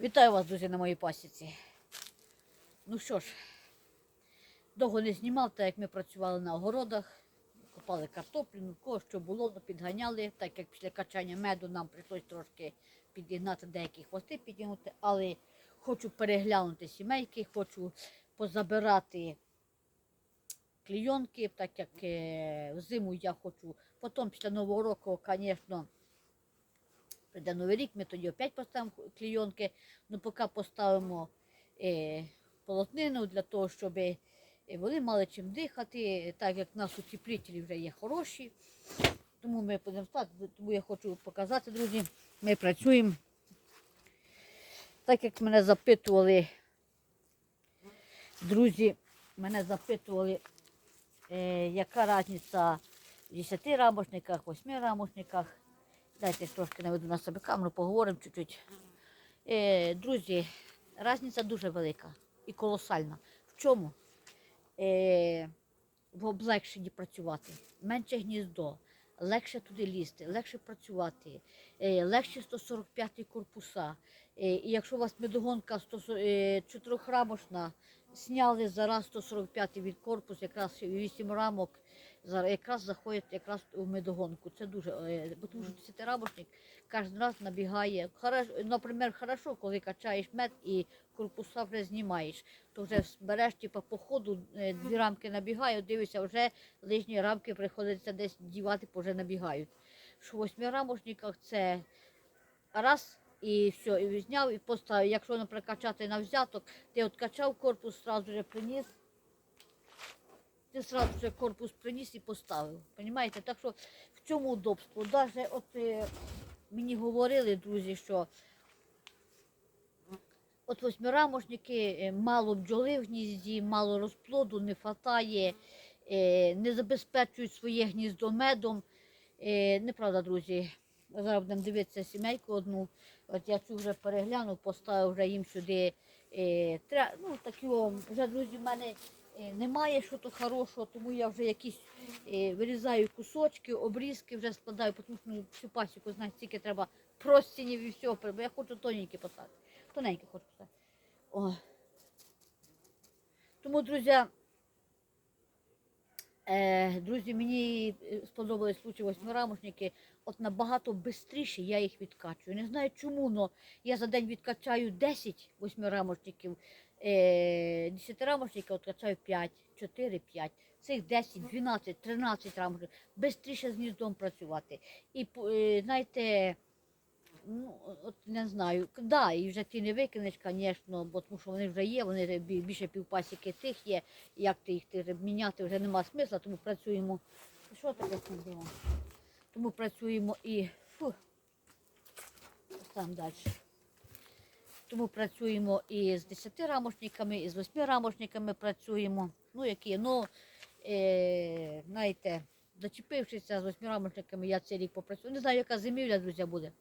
Вітаю вас, друзі, на моїй пасіці. Ну що ж, довго не знімав, так як ми працювали на огородах, копали картоплю, ну кого що було, ну, підганяли, так як після качання меду нам прийшлось трошки підігнати деякі хвости підігнути, але хочу переглянути сімейки, хочу позабирати клійонки, так як е, взиму я хочу. Потім після Нового року, звісно, прийде Новий рік, ми тоді опять поставимо клійонки. Ну, поки поставимо е, полотнину для того, щоб е, вони мали чим дихати, так як в нас утеплителі вже є хороші. Тому ми будемо стати, тому я хочу показати, друзі, ми працюємо. Так як мене запитували, друзі, мене запитували, е, яка різниця в 10 рамошниках, 8 рамошниках. Дайте трошки наведу на себе камеру, поговоримо чуть-чуть. Е, друзі, різниця дуже велика і колосальна. В чому? Е, в облегшенні працювати, менше гніздо, легше туди лізти, легше працювати, е, легше 145 корпуса. Е, і якщо у вас медогонка 100, е, чотирьохрамошна, сняли зараз 145 від корпусу, якраз 8 рамок, зараз якраз заходять якраз у медогонку. Це дуже, е, бо тому що десятирамочник кожен раз набігає. Наприклад, хорошо, коли качаєш мед і корпуса вже знімаєш, то вже береш типу, по ходу, е, дві рамки набігають, дивишся, вже лишні рамки приходиться десь дівати, бо вже набігають. Що в восьмирамочниках це раз і все, і зняв, і поставив. Якщо, наприклад, качати на взяток, ти от качав корпус, одразу вже приніс. Ти одразу вже корпус приніс і поставив. Понімаєте? Так що в цьому удобство. Даже от е, мені говорили, друзі, що от восьмирамошники, е, мало бджоли в гнізді, мало розплоду, не хватає, е, не забезпечують своє гніздо медом. Неправда, друзі. Зараз будемо дивитися сімейку одну. От я цю вже переглянув, поставив вже їм сюди. Е, тре, ну, такі, вже, друзі, в мене немає що то хорошого, тому я вже якісь е, вирізаю кусочки, обрізки вже складаю, тому що ну, всю пасіку, знаєте, тільки треба простінів і все, бо я хочу тоненькі поставити. Тоненькі хочу поставити. О. Тому, друзі, Е, друзі, мені е, сподобались случаї восьмирамошники. От набагато швидше я їх відкачую. Не знаю чому, але я за день відкачаю 10 восьмирамошників, е, 10 рамошників відкачаю 5, 4, 5. Цих 10, 12, 13 рамошників. Бистріше з гніздом працювати. І е, знаєте, ну, от не знаю, да, і вже ти не викинеш, звісно, бо тому що вони вже є, вони більше півпасіки тих є. Як ти їх ти міняти вже нема смисла, тому працюємо. Що таке ділом? Тому працюємо і фу, там далі. Тому працюємо і з 10 рамошниками, і з 8 рамошниками працюємо. Ну, які, ну, е, знаєте, зачепившися з 8 рамошниками, я цей рік попрацюю. Не знаю, яка зимівля, друзі, буде.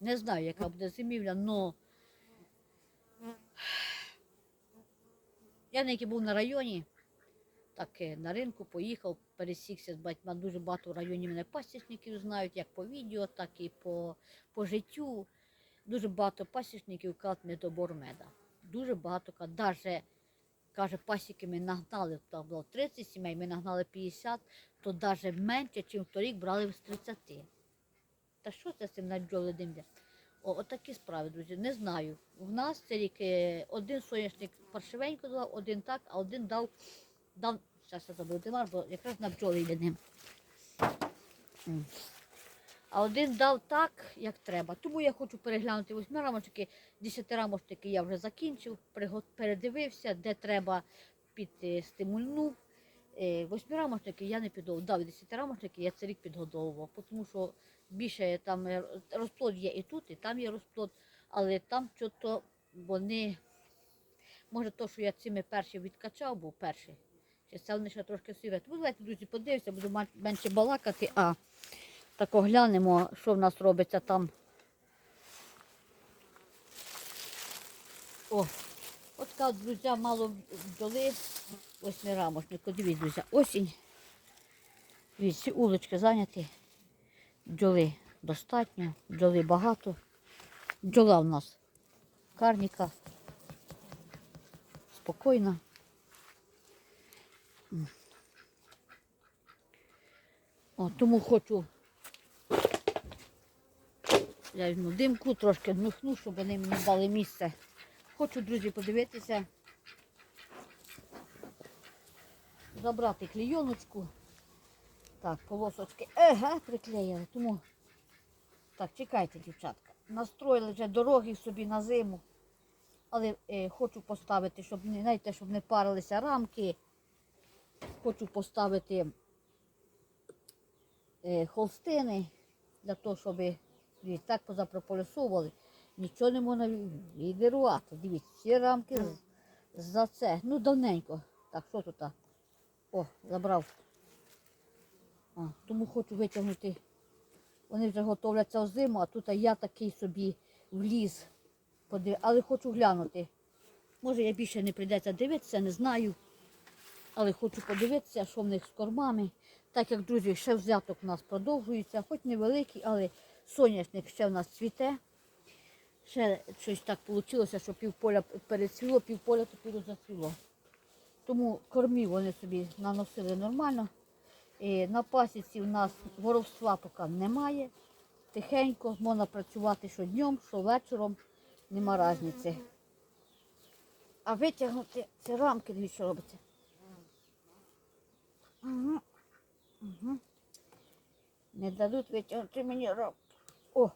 Не знаю, яка буде зимівля, але я неки був на районі, так е, на ринку поїхав, пересікся з батьма. Дуже багато в районі мене пасічників знають, як по відео, так і по, по життю. Дуже багато пасічників кажуть недобор меда. Дуже багато кажуть, навіть каже, пасіки ми нагнали, там було 30 сімей, ми нагнали 50, то навіть менше, ніж торік брали з 30. Та що це з цим на бджоли димля? О, отакі справи, друзі. Не знаю. В нас цей рік один соняшник паршивенько дав, один так, а один дав, дав, зараз я забув димар, бо якраз на бджоли йде ним. А один дав так, як треба. Тому я хочу переглянути восьми рамочки, десяти рамочки я вже закінчив, передивився, де треба підстимульнув. Восьми рамочники я не підготував. Дав 10 рамочники, я цей рік підготовував, тому що більше там е, розплод є і тут, і там є розплод, але там що-то вони, може, то, що я цими перші відкачав, був перший. Це вони ще трошки сиве. Тому давайте, друзі, подивимося, буду менше балакати, а так оглянемо, що в нас робиться там. О, от така, друзі, мало бджоли, восьмирамошник. Дивіться, друзі, осінь. Дивіться, ці улочки зайняті. Бджоли достатньо, бджоли багато. Бджола в нас карніка. Спокійна. О, тому хочу. Я візьму димку, трошки дмухну, щоб вони мені дали місце. Хочу, друзі, подивитися. Забрати клійоночку. Так, полосочки. Еге, приклеїли. Тому. Так, чекайте, дівчатка. Настроїли вже дороги собі на зиму. Але е, хочу поставити, щоб знаєте, щоб не парилися рамки. Хочу поставити е, холстини для того, щоб дивіться, так позапрополісовували. Нічого не можна відірвати. Дивіться, всі рамки за це. Ну, давненько. Так, що тут? О, забрав. А, тому хочу витягнути. Вони вже готовляться в зиму, а тут я такий собі вліз. Але хочу глянути. Може, я більше не прийдеться дивитися, не знаю. Але хочу подивитися, що в них з кормами. Так як, друзі, ще взяток у нас продовжується, хоч невеликий, але соняшник ще в нас цвіте. Ще щось так вийшло, що півполя перецвіло, півполя тепер зацвіло. Тому кормів вони собі наносили нормально. І на пасіці у нас воровства поки немає. Тихенько, можна працювати що днем, що вечором, нема різниці. А витягнути ці рамки, дивіться, що робиться. Угу. Угу. Не дадуть витягнути мені рамки. О!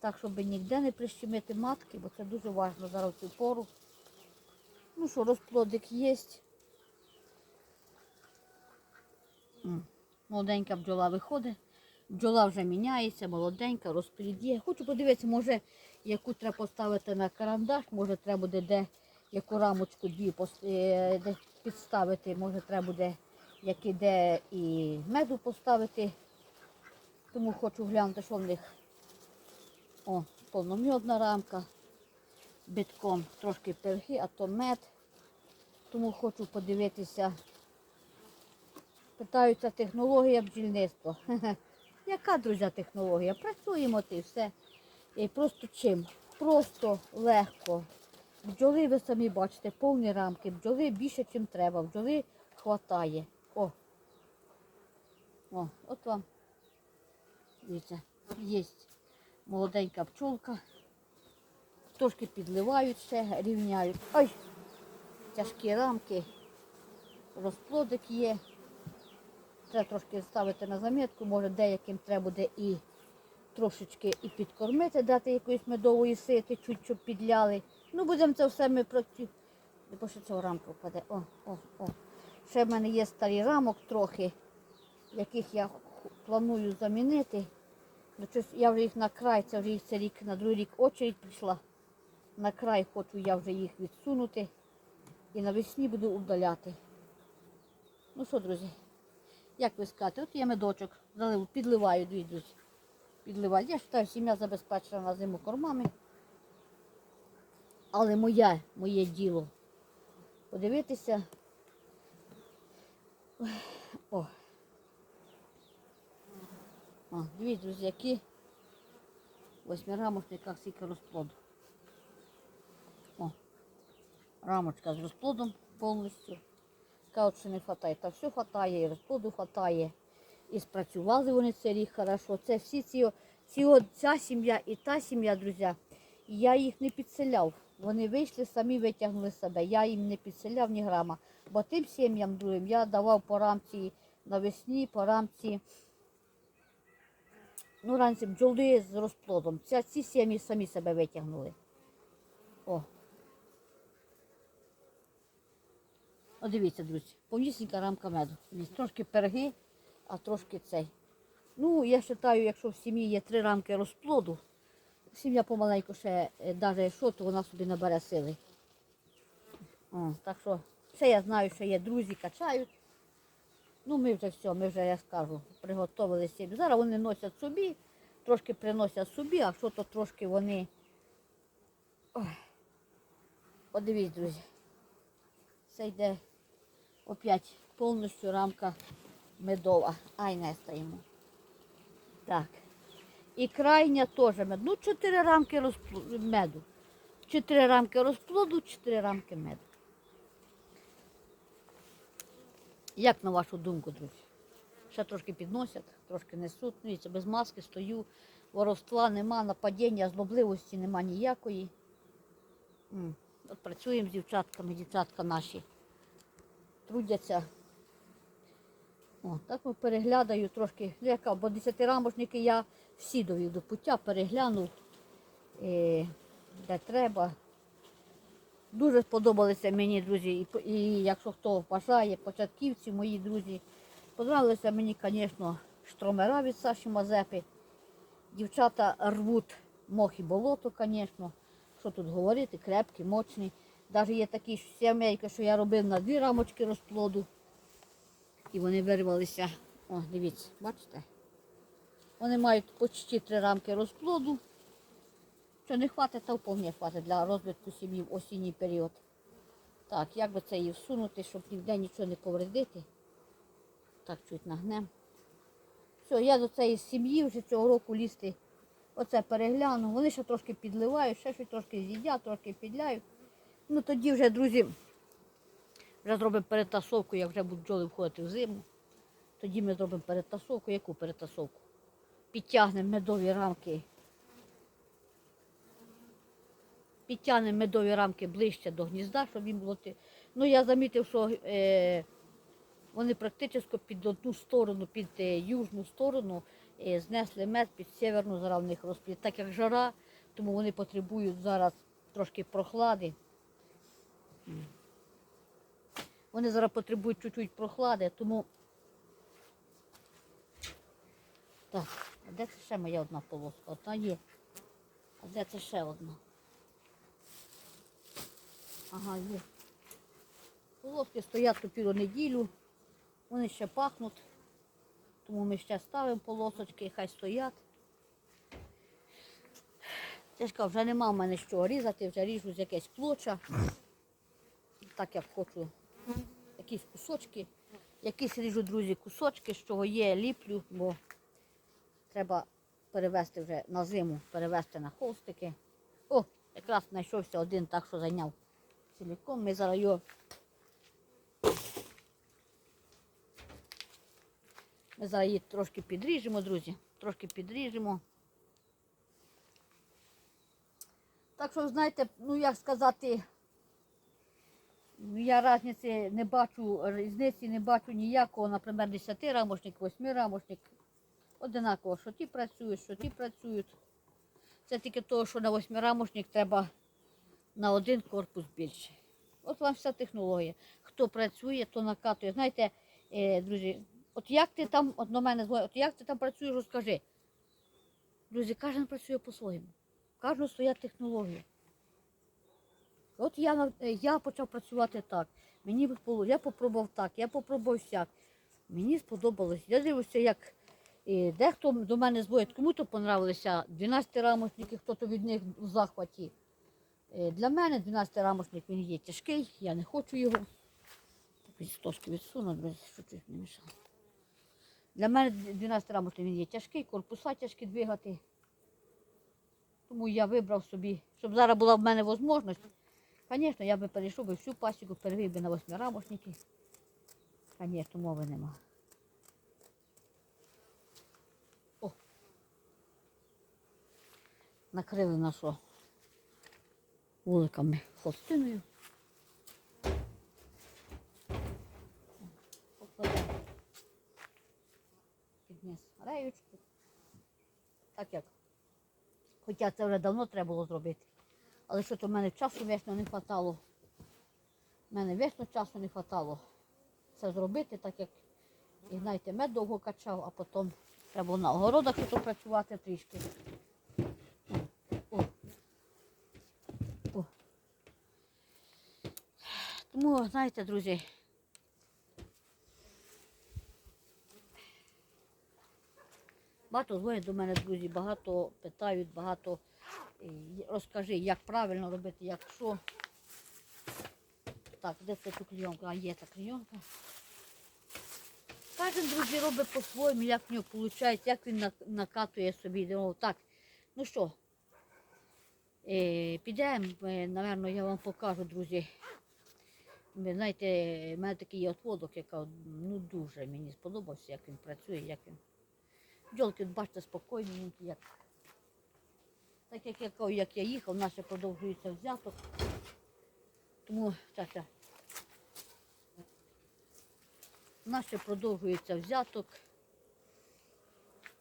Так, щоб ніде не прищемити матки, бо це дуже важливо зараз в цю пору. Ну що, розплодик є. Молоденька бджола виходить. Бджола вже міняється, молоденька, розплід є. Хочу подивитися, може, яку треба поставити на карандаш, може треба буде де яку рамочку дві е, підставити, може треба буде як іде і меду поставити. Тому хочу глянути, що в них. О, повномьодна рамка битком трошки пирги, а то мед. Тому хочу подивитися. Питаються технологія бджільництва. Яка, друзі, технологія? Працюємо ти все. І просто чим? Просто легко. Бджоли, ви самі бачите, повні рамки, бджоли більше, ніж треба. Бджоли хватає. О. От вам. Дивіться, є молоденька пчолка. Трошки підливають ще, рівняють. Ой, тяжкі рамки, розплодик є. Треба трошки ставити на замітку, може деяким треба буде і трошечки і підкормити, дати якоїсь медової сити, чуть щоб підляли. Ну, будемо це все ми працювати. Бо що цього рамка впаде. О, о, о. Ще в мене є старі рамок трохи, яких я планую замінити. Ну, я вже їх на край, це вже їх це рік, на другий рік очередь прийшла. На край хочу я вже їх відсунути і навесні буду удаляти. Ну що, друзі, як ви скажете, от є медочок, залив, підливаю, друзі. Підливаю. Я вважаю, сім'я забезпечена на зиму кормами. Але моє, моє діло. Подивитися. О. О, дивіться, друзі, які восьмирамочника скільки розплоду. О, рамочка з розплодом повністю. Кажуть, що не вистачає. Та все вистачає, і розплоду вистачає. І спрацювали вони цей рік хорошо. Це всі ці, ці ця сім'я і та сім'я, друзі. Я їх не підселяв. Вони вийшли, самі витягнули себе. Я їм не підселяв ні грама. Бо тим сім'ям другим я давав по рамці навесні, по рамці. Ну, раніше бджоли з розплодом. Ця, ці сім'ї самі себе витягнули. О. О, дивіться, друзі, повнісінька рамка меду. Трошки пироги, а трошки цей. Ну, я вважаю, якщо в сім'ї є три рамки розплоду, сім'я помаленьку ще, навіть що, то вона собі набере сили. О, так що, ще я знаю, що є друзі, качають. Ну, ми вже все, ми вже, я скажу, приготували сім'ю. Зараз вони носять собі, трошки приносять собі, а що то трошки вони. Подивіться, друзі. Це йде опять повністю рамка медова. Ай, не стоїмо. Так. І крайня теж мед. Ну, 4 рамки розпло- меду. 4 рамки розплоду, 4 рамки меду. Як на вашу думку, друзі? Ще трошки підносять, трошки несуть. Ну, це без маски стою. Воровства нема, нападіння, злобливості нема ніякої. От працюємо з дівчатками, дівчатка наші трудяться. О, так ми переглядаю трошки, ну, яка, бо десятирамочники я всі довів до пуття, переглянув, е, де треба. Дуже сподобалися мені, друзі, і, і якщо хто бажає, початківці, мої друзі. Подобалися мені, звісно, штромера від Саші Мазепи. Дівчата рвуть мох болото, звісно. Що тут говорити, крепкі, мощні. Навіть є такі сімейки, що я робив на дві рамочки розплоду. І вони вирвалися. О, дивіться, бачите? Вони мають почти три рамки розплоду. Що не хватить, то вповне хватить для розвитку сім'ї в осінній період. Так, як би це її всунути, щоб ніде нічого не повредити. Так, чуть нагнем. Все, я до цієї сім'ї вже цього року лізти. Оце перегляну. Вони ще трошки підливають, ще щось трошки з'їдять, трошки підляють. Ну тоді вже, друзі, вже зробимо перетасовку, як вже будуть бджоли входити в зиму. Тоді ми зробимо перетасовку. Яку перетасовку? Підтягнемо медові рамки. Підтягнемо медові рамки ближче до гнізда, щоб їм було. Ну, я замітив, що е, вони практично під одну сторону, під е, южну сторону е, знесли мед під северну зараз в них розплід. Так як жара, тому вони потребують зараз трошки прохлади. Вони зараз потребують чуть-чуть прохлади, тому. Так, а де це ще моя одна полоска? Одна є. А де це ще одна? Ага, є. Полоски стоять тут цілу неділю. Вони ще пахнуть. Тому ми ще ставимо полосочки, хай стоять. Кажу, вже нема в мене що різати, вже ріжу з якесь плоча. Так як хочу якісь кусочки. Якісь ріжу, друзі, кусочки, з чого є, ліплю, бо треба перевезти вже на зиму, перевезти на холстики. О, якраз знайшовся один, так що зайняв ціліком. Ми зараз його Ми зараз її трошки підріжемо, друзі. Трошки підріжемо. Так що, знаєте, ну як сказати, я різниці не бачу, різниці не бачу ніякого, наприклад, 10 рамочник, 8 рамочник. Одинаково, що ті працюють, що ті працюють. Це тільки того, що на 8 рамочник треба на один корпус більше. От вам вся технологія. Хто працює, то накатує. Знаєте, е, друзі, от як ти там, от до мене дзвонять, от як ти там працюєш, розкажи. Друзі, кожен працює по-своєму. Кожного своя технологія. От я, е, я почав працювати так. Мені було, я попробував так, я попробував сяк. Мені сподобалось. Я дивлюся, як е, дехто до мене дзвонить, кому-то понравилися 12 рамочники, хто-то від них в захваті. Е, Для мене 12 рамочник він є тяжкий, я не хочу його. Трошки відсуну, щоб чуть не мішало. Для мене 12 рамочник він є тяжкий, корпуса тяжкі двигати. Тому я вибрав собі, щоб зараз була в мене можливість. Звісно, я би перейшов би всю пасіку, перевів би на восьмирамочники. Звісно, мови нема. О! Накрили нашу вуликами хостиною. Покладемо під реючку. Так як. Хоча це вже давно треба було зробити. Але що то в мене часу вечно не вистачало. У мене вечно часу не вистачало це зробити, так як, і знаєте, мед довго качав, а потім треба було на огородах працювати трішки. О. О. Тому, знаєте, друзі, багато дзвонять до мене, друзі, багато питають, багато е, розкажи, як правильно робити, як що. Так, де це ця клейонка? А є ця клейонка. Кожен, друзі, робить по-своєму, як в нього виходить, як він накатує собі. Так, ну що, е, підемо, е, напевно, я вам покажу, друзі. Ви знаєте, в мене такий отводок, яка ну, дуже мені сподобався, як він працює, як він. Бджолки, бачите, спокійні, як. Так як я, як я їхав, в нас продовжується взяток. Тому так. У продовжується взяток.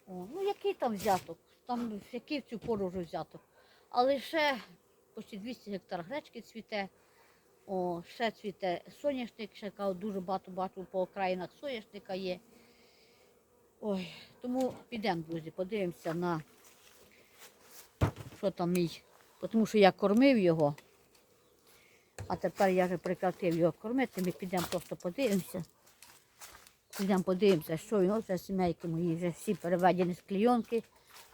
О, ну який там взяток? Там який в цю пору вже взяток. Але ще почти 200 гектар гречки цвіте. О, ще цвіте соняшник, ще дуже багато бачу по окраїнах соняшника є. Ой, тому підемо, друзі, подивимося на що там мій. Тому що я кормив його, а тепер я вже прекратив його кормити. Ми підемо просто подивимося. Підемо подивимося, що він Ось сімейки мої вже всі переведені з клійонки.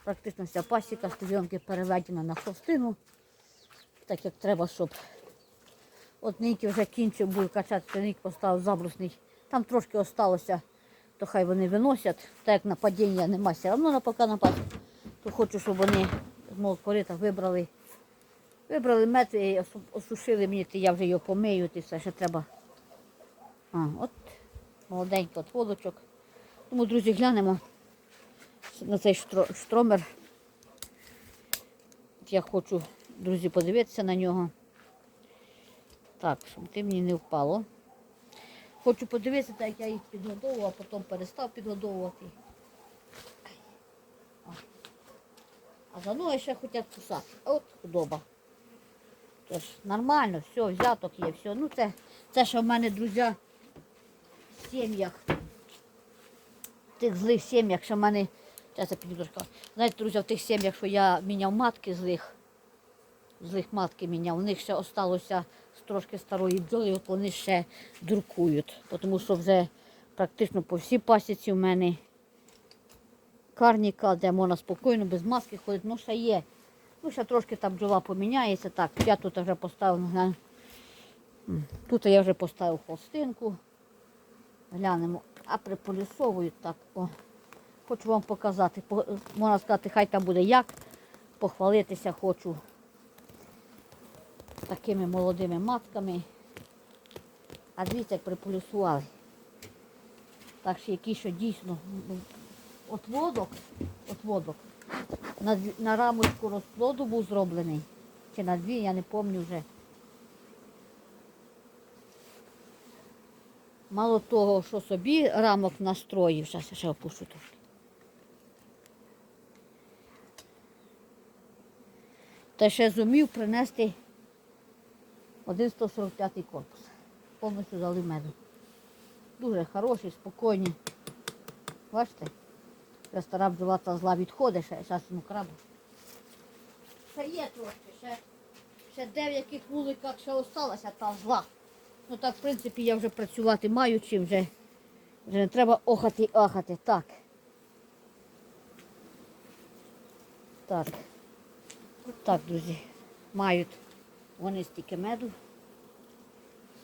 Практично вся пасіка з клійонки переведена на хвостину. Так як треба, щоб от Ніки вже кінчив, був качати, Нік поставив забрусний. Там трошки осталося, то хай вони виносять. Так як нападіння немає, все одно поки напасть. То хочу, щоб вони з мого корита вибрали. Вибрали мед і осушили мені, то я вже його помию, і все ще треба. А, от молоденький от водочок. Тому, друзі, глянемо на цей штромер. Я хочу, друзі, подивитися на нього. Так, щоб ти мені не впало. Хочу подивитися, так як я їх підгодовував, а потім перестав підгодовувати. А за ноги ще хочуть кусати. От худоба. Тож нормально, все, взяток є, все. Ну це, це що в мене, друзі, в сім'ях. В тих злих сім'ях, що в мене. Зараз я. Знаєте, друзі, в тих сім'ях, що я міняв матки злих, злих матки міняв, у них ще осталося з трошки старої бджоли, от вони ще дуркують. Тому що вже практично по всій пасіці в мене карніка, де можна спокійно, без маски ходити, ну ще є. Ну, ще трошки там бджола поміняється. Так, я тут вже поставив. Тут я вже поставив хвостинку. Глянемо, а приполісовую так. О. Хочу вам показати. Можна сказати, хай там буде як. Похвалитися хочу такими молодими матками. А дивіться, як приполюсували. Так що які що дійсно ну, отводок, отводок на, на рамочку розплоду був зроблений. Чи на дві, я не пам'ятаю вже. Мало того, що собі рамок настроїв, зараз я ще опущу трошки. Та ще зумів принести один 145 корпус. Повністю залив меду. Дуже хороший, спокійний. Бачите? Вже стара бджола та зла відходить, ще зараз йому крабу. Ще є трошки, ще, ще де вуликах ще осталася та зла. Ну так, в принципі, я вже працювати маю чим вже. Вже не треба охати ахати. Так. Так. Так, друзі. Мають вони стільки меду.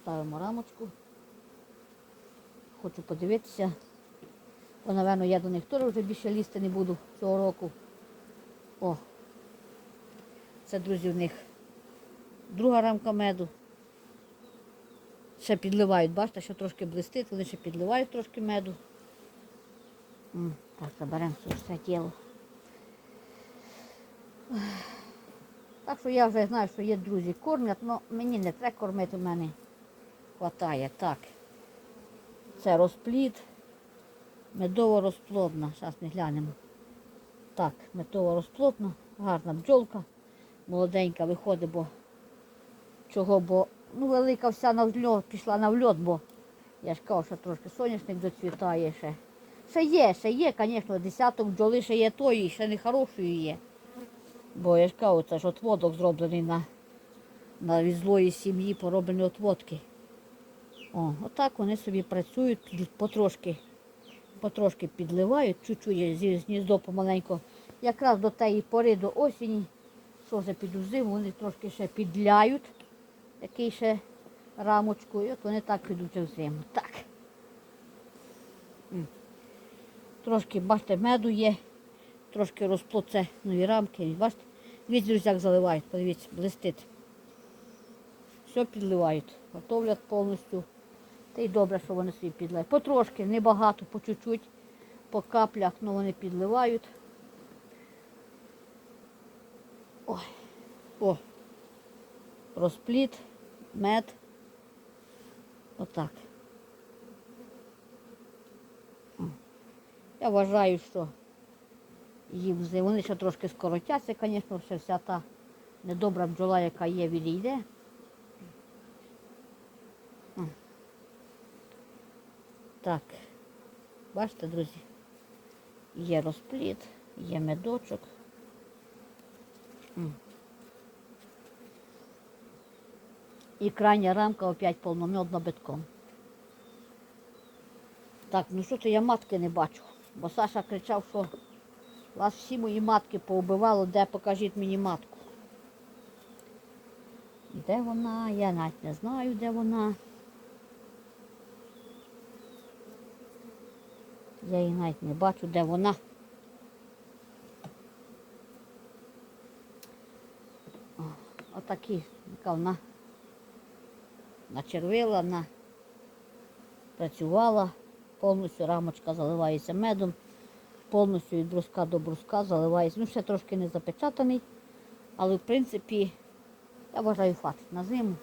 Ставимо рамочку. Хочу подивитися. Бо, напевно, я до них теж вже більше лізти не буду цього року. О. Це, друзі, в них друга рамка меду. Ще підливають, бачите, що трошки блистить, вони ще підливають трошки меду. Так, заберемо все тіло. Так що я вже знаю, що є друзі кормять, але мені не треба кормити, в мене хватає. Так. Це розплід. Медово розплодна. Зараз ми глянемо. Так, медово розплодна, гарна бджолка. Молоденька виходить, бо чого, бо ну, велика вся на взльот, пішла на вльот, бо я ж кажу, що трошки соняшник доцвітає ще. Ще є, ще є, звісно, десяток бджоли ще є тої, ще не хорошої є. Бо я ж кажу, це ж отводок зроблений на, на від злої сім'ї, пороблені отводки. О, отак вони собі працюють, потрошки, потрошки підливають, чуть-чуть зі гніздо помаленько. Якраз до тієї пори, до осені, що вже піду зиму, вони трошки ще підляють, який ще рамочку, і от вони так підуть в зиму. Так. Трошки, бачите, меду є, трошки розплод це нові рамки. Бачите, дивіться, друзі, як заливають, подивіться, блистить. Все підливають, готовлять повністю. Та й добре, що вони собі підливають. Потрошки, небагато, по чуть-чуть, по каплях, але вони підливають. Ой. О. Розпліт, мед. Отак. Я вважаю, що їм вони ще трошки скоротяться, звісно, ще вся та недобра бджола, яка є, відійде. Так, бачите, друзі, є розпліт, є медочок. І крайня рамка опять повномьодна битком. Так, ну що це я матки не бачу. Бо Саша кричав, що вас всі мої матки поубивало, де покажіть мені матку. Де вона? Я навіть не знаю, де вона. Я її навіть не бачу, де вона. Отакі, яка вона начервила, на працювала, повністю рамочка заливається медом, повністю від бруска до бруска заливається. Ну, ще трошки не запечатаний, але в принципі, я вважаю, хватить на зиму.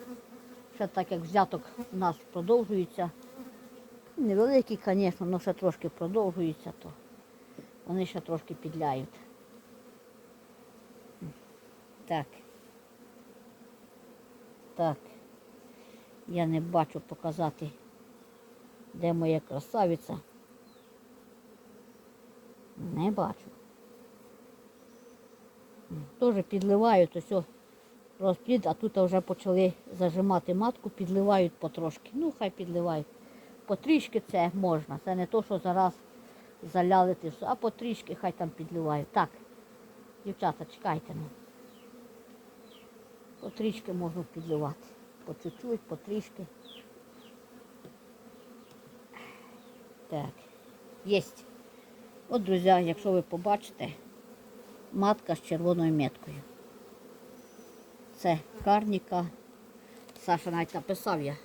Ще так як взяток у нас продовжується. Невеликий, звісно, але ще трошки продовжується, то вони ще трошки підляють. Так. Так. Я не бачу показати, де моя красавиця. Не бачу. Теж підливають ось розплід, а тут вже почали зажимати матку, підливають потрошки. Ну, хай підливають. Потрішки це можна. Це не то, що зараз заляли ти все, а потрішки хай там підливають. Так, дівчата, чекайте. Ну. Потрішки можна підливати. По чуть-чуть, потрішки. Так, єсть. От, друзі, якщо ви побачите, матка з червоною меткою. Це карніка. Саша навіть написав я.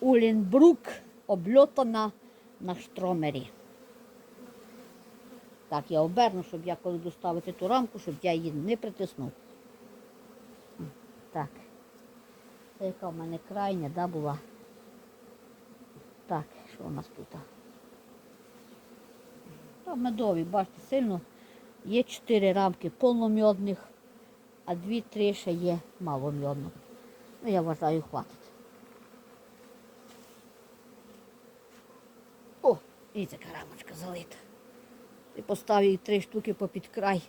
Улінбрук обльотана на штромері. Так, я оберну, щоб я коли доставити ту рамку, щоб я її не притиснув. Так. Це яка в мене крайня, да, була. Так, що у нас тут? Та медові, бачите, сильно. Є чотири рамки повномьодних, а дві-три ще є маломьодних. Ну, я вважаю, хватить. О, і така рамочка залита. І поставив їй три штуки попід край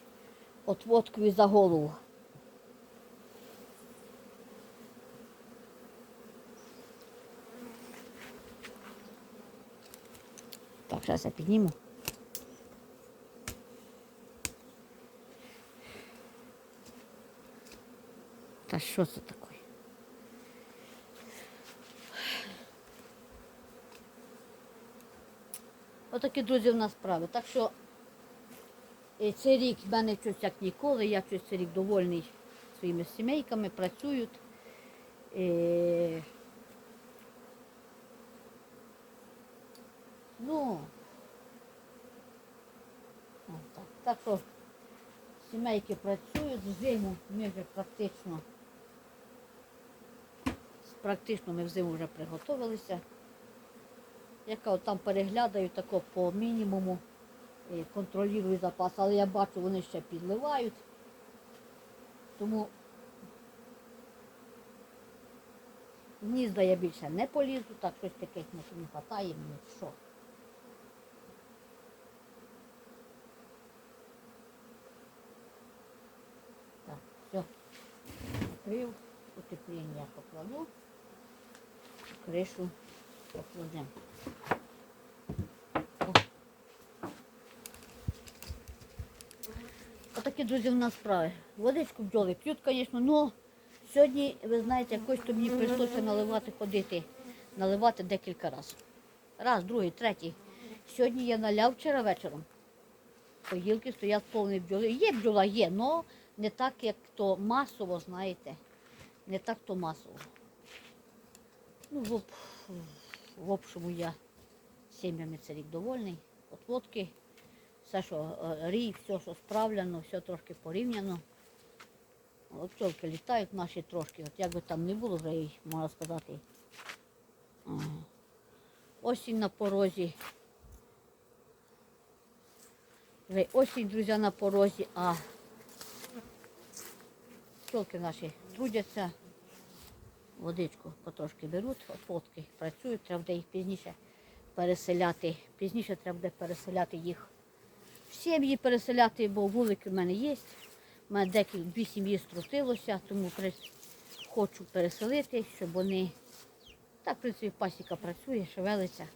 отводкові за голову. Так, зараз я підніму. Та що це таке? Отакі, друзі, в нас справи. Так що е, цей рік в мене щось як ніколи, я щось цей рік довольний своїми сімейками, працюють. Е, Ну, так, так що сімейки працюють, зиму ми вже практично, практично ми в зиму вже приготувалися. Яка там переглядаю тако по мінімуму, е, контролюю запас, але я бачу, вони ще підливають. Тому гнізда я більше не полізу, так щось таких не вистачає мені що. Так, все. Накрив, утеплення покладу, кришу покладемо. Отакі, друзі, в нас справи. Водичку бджоли п'ють, звісно, але сьогодні, ви знаєте, якось то мені прийшлося наливати, ходити, наливати декілька разів. Раз, другий, третій. Сьогодні я наляв вчора вечором. Поїлки стоять повні бджоли. Є бджола, є, але не так, як то масово, знаєте. Не так то масово. Ну, в, об- в общому я сім'ями це рік довольний. Отводки, все, що е, рій, все, що справлено, все трошки порівняно. От пчолки літають наші трошки, от як би там не було вже, і, можна сказати. Осінь на порозі. Вже осінь, друзі, на порозі, а пчолки наші трудяться, водичку потрошки беруть, отводки працюють, треба буде їх пізніше переселяти. Пізніше треба буде переселяти їх в сім'ї переселяти, бо вулики в мене є. У мене декілька дві сім'ї струсилося, тому хочу переселити, щоб вони. Так, в принципі, пасіка працює, шевелиться,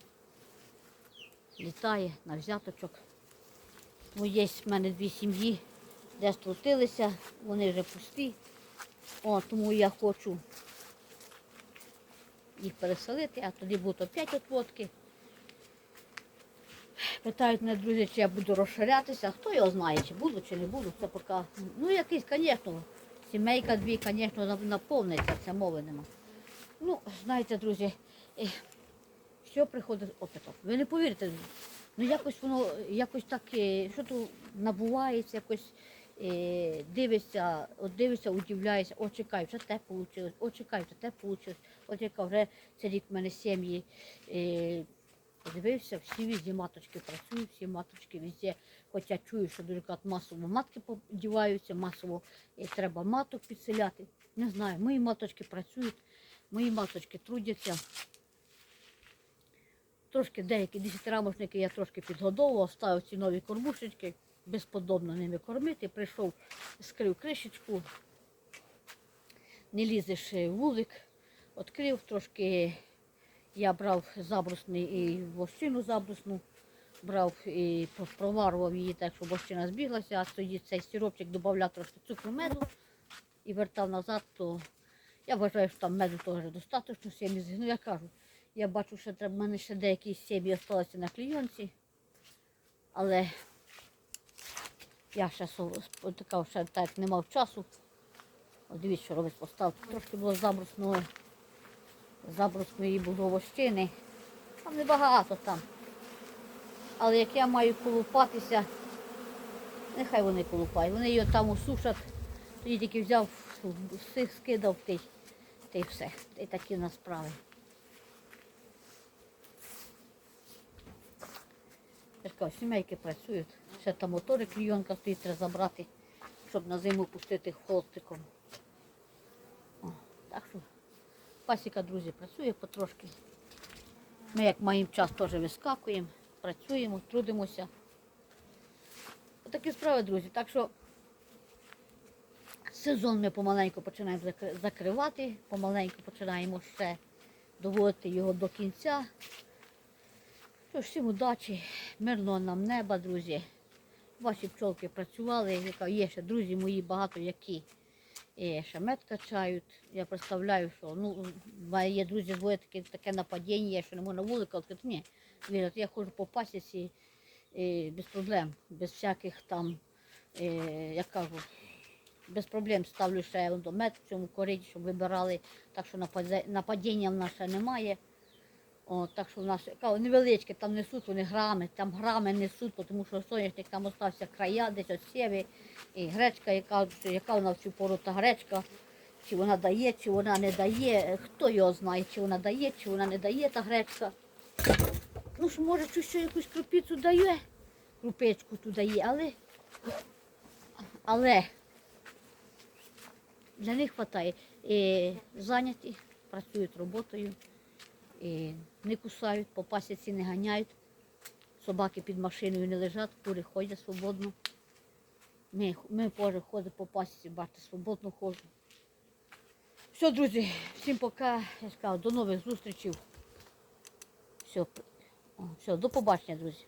літає на взяточок. Тому є в мене дві сім'ї, де струтилися, вони вже пусті. О, тому я хочу їх переселити, а тоді будуть опять отводки. Питають мене друзі, чи я буду розширятися. Хто його знає, чи буду, чи не буду. Це поки. Ну, якийсь, звісно, сімейка дві, звісно, наповниться, це мови нема. Ну, знаєте, друзі, що приходить з опитом. Ви не повірите, ну якось воно, якось так, е, що то набувається, якось дивишся, от дивишся, удивляєшся, о, чекай, те вийшло, о, чекай, те вийшло, от яка вже цей рік в мене сім'ї. Е, Подивився, всі везде маточки працюють, всі маточки везде. Хоча чую, що дуже кажуть, масово матки подіваються, масово е, треба маток підселяти. Не знаю, мої маточки працюють, мої маточки трудяться. Трошки деякі десятирамошники я трошки підгодовував, ставив ці нові кормушечки, безподобно ними кормити. Прийшов, скрив кришечку, не лізеш вулик, відкрив трошки. Я брав забрусний і вощину забрусну, брав і про- проварував її так, щоб вощина збіглася, а тоді цей сиропчик додавав трошки цукру меду і вертав назад, то я вважаю, що там меду теж достатньо сім'ї. Ну я кажу, я бачу, що в мене ще деякі сім'ї залишилися на клійонці, але я со- така ще так не мав часу. От дивіться, що робить постав. Трошки було забрусного забрусної будовощини. Там небагато там. Але як я маю колупатися, нехай вони колупають. Вони її там усушать, тоді тільки взяв, всіх скидав та й все. Та й такі в нас справи. Сімейки працюють. Ще там мотори клійонка стоїть, треба забрати, щоб на зиму пустити холстиком. О, так що Пасіка, друзі, працює потрошки. Ми, як маємо час, теж вискакуємо, працюємо, трудимося. Отакі справи, друзі. Так що сезон ми помаленьку починаємо закривати, помаленьку починаємо ще доводити його до кінця. Всім удачі, мирного нам неба, друзі. Ваші пчолки працювали, яка є ще друзі мої багато які і ще мед качають. Я представляю, що ну, є друзі, двоє таке, таке нападіння, що не можна вулика відкрити. Ні, вірять, я ходжу по пасіці і без проблем, без всяких там, е, як кажу, без проблем ставлю ще мед в цьому кориті, щоб вибирали, так що нападіння в нас ще немає. О, так що в нас невеличке, там несуть вони грами, там грами несуть, тому що соняшник там остався края, десь от сєви, і гречка, яка, яка вона в цю пору та гречка, чи вона дає, чи вона не дає, хто його знає, чи вона дає, чи вона не дає та гречка. Ну ж, може, ще якусь крупицю дає, крупичку туди дає, але, але для них вистачає. Зайняті, працюють роботою, і не кусають, по пасіці не ганяють. Собаки під машиною не лежать, кури ходять свободно. Ми, ми теж ходимо по пасіці, бачите, свободно ходжу. Все, друзі, всім пока. Я ж до нових зустрічей. Все, все, до побачення, друзі.